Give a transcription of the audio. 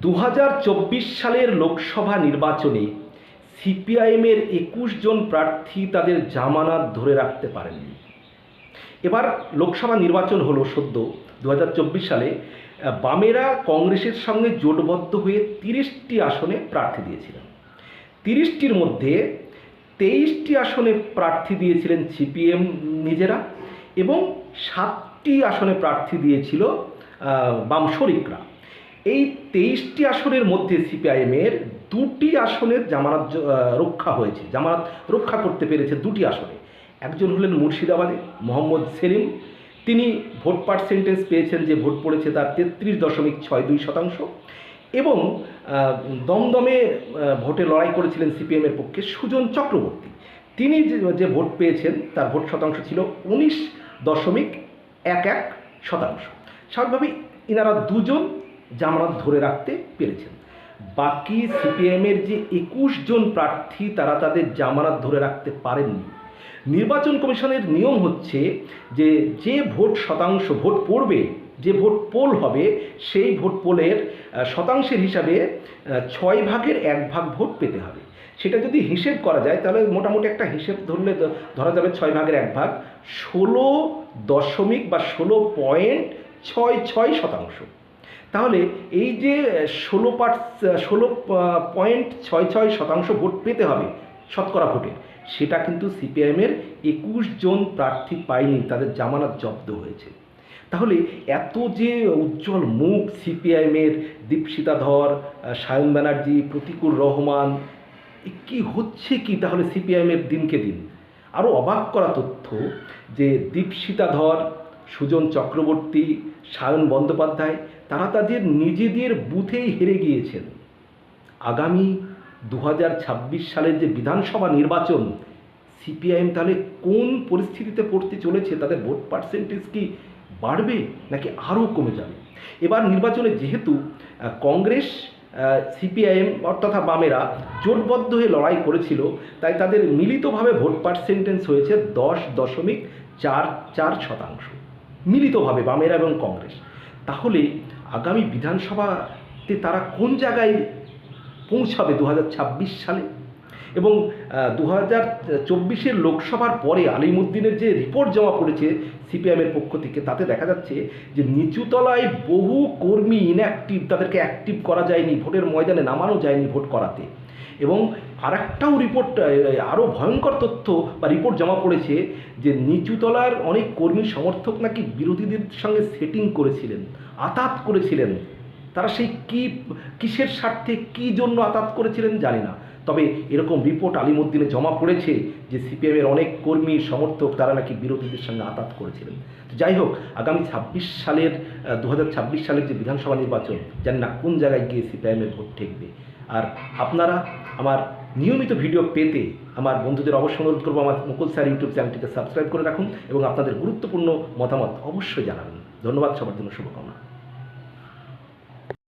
দু হাজার চব্বিশ সালের লোকসভা নির্বাচনে সিপিআইএমের একুশ জন প্রার্থী তাদের জামানাত ধরে রাখতে পারেননি। এবার লোকসভা নির্বাচন হলো সদ্য দু হাজার চব্বিশ সালে, বামেরা কংগ্রেসের সঙ্গে জোটবদ্ধ হয়ে তিরিশটি আসনে প্রার্থী দিয়েছিলেন। তিরিশটির মধ্যে তেইশটি আসনে প্রার্থী দিয়েছিলেন সিপিএম নিজেরা এবং সাতটি আসনে প্রার্থী দিয়েছিল বাম শরিকরা। এই তেইশটি আসনের মধ্যে সিপিআইএমের দুটি আসনের জামানত রক্ষা হয়েছে। জামানত রক্ষা করতে পেরেছে দুটি আসনে। একজন হলেন মুর্শিদাবাদে, মোহাম্মদ সেলিম। তিনি ভোট পার্সেন্টেজ পেয়েছেন যে ভোট পড়েছে তার তেত্রিশ দশমিক ছয় দুই শতাংশ। এবং দমদমে ভোটে লড়াই করেছিলেন সিপিএমের পক্ষে সুজন চক্রবর্তী। তিনি যে ভোট পেয়েছেন তার ভোট শতাংশ ছিল উনিশ দশমিক এক এক শতাংশ। স্বাভাবিকভাবেই ইনারা দুজন জামানত ধরে রাখতে পেরেছেন। বাকি সিপিএমের যে একুশ জন প্রার্থী, তারা তাদের জামানত ধরে রাখতে পারেননি। নির্বাচন কমিশনের নিয়ম হচ্ছে যে যে ভোট শতাংশ ভোট পড়বে, যে ভোট পোল হবে, সেই ভোট পোলের শতাংশের হিসাবে ছয় ভাগের এক ভাগ ভোট পেতে হবে। সেটা যদি হিসেব করা যায়, তাহলে মোটামুটি একটা হিসেব ধরলে ধরা যাবে ছয় ভাগের এক ভাগ। ষোলো দশমিক বা ষোলো পয়েন্ট ছয় ছয় শতাংশ। তাহলে এই যে ষোলো পার্ট ষোলো পয়েন্ট ছয় ছয় শতাংশ ভোট পেতে হবে শতকরা ভোটে, সেটা কিন্তু সিপিআইএমের একুশ জন প্রার্থী পায়নি, তাদের জামানত জব্দ হয়েছে। তাহলে এত যে উজ্জ্বল মুখ সিপিআইএমের দীপশিতা ধর সায়ন ব্যানার্জি, প্রতিকুর রহমান কি হচ্ছে কি তাহলে সিপিআইএমের দিনকে দিন? আরও অবাক করা তথ্য যে দীপশিতা ধর সুজন চক্রবর্তী, সায়ন বন্দ্যোপাধ্যায়, তারা তাদের নিজেদের বুথেই হেরে গিয়েছেন। আগামী দু হাজার ছাব্বিশ সালের যে বিধানসভা নির্বাচন, সিপিআইএম তাহলে কোন পরিস্থিতিতে পড়তে চলেছে, তাদের ভোট পার্সেন্টেজ কি বাড়বে নাকি আরও কমে যাবে? এবার নির্বাচনে যেহেতু কংগ্রেস সিপিআইএম অর্থাৎ বামেরা জোটবদ্ধ হয়ে লড়াই করেছিল, তাই তাদের মিলিতভাবে ভোট পার্সেন্টেজ হয়েছে দশ দশমিক চার চার শতাংশ। মিলিতভাবে বামেরা এবং কংগ্রেস। তাহলে আগামী বিধানসভাতে তারা কোন জায়গায় পৌঁছাবে দু হাজার ছাব্বিশ সালে? এবং দু হাজার চব্বিশের লোকসভার পরে আলিমুদ্দিনের যে রিপোর্ট জমা পড়েছে সিপিএমের পক্ষ থেকে, তাতে দেখা যাচ্ছে যে নিচুতলায় বহু কর্মী ইনঅ্যাক্টিভ তাদেরকে অ্যাক্টিভ করা যায়নি, ভোটের ময়দানে নামানো যায়নি ভোট করাতে। এবং আরেকটাও রিপোর্ট আরও ভয়ঙ্কর তথ্য বা রিপোর্ট জমা পড়েছে যে নিচুতলার অনেক কর্মী সমর্থক নাকি বিরোধীদের সঙ্গে সেটিং করেছিলেন, আতাত করেছিলেন। তারা সেই কি, কিসের স্বার্থে কি জন্য আতাত করেছিলেন জানি না। তবে এরকম রিপোর্ট আলিমুদ্দিনে জমা পড়েছে যে সিপিএমের অনেক কর্মী, সমর্থক তারা নাকি বিরোধীদের সঙ্গে আতাত করেছিলেন। যাই হোক, আগামী ছাব্বিশ সালের দু হাজার ছাব্বিশ সালের যে বিধানসভা নির্বাচন, জানি না কোন জায়গায় গিয়ে সিপিআইএমের ভোট ঠেকবে। আর আপনারা আমার নিয়মিত ভিডিও পেতে আমার বন্ধুদের অবশ্যই অনুরোধ করব আমার মুকুল স্যার ইউটিউব চ্যানেলটিকে সাবস্ক্রাইব করে রাখুন এবং আপনাদের গুরুত্বপূর্ণ মতামত অবশ্যই জানাবেন। ধন্যবাদ, সবার জন্য শুভকামনা।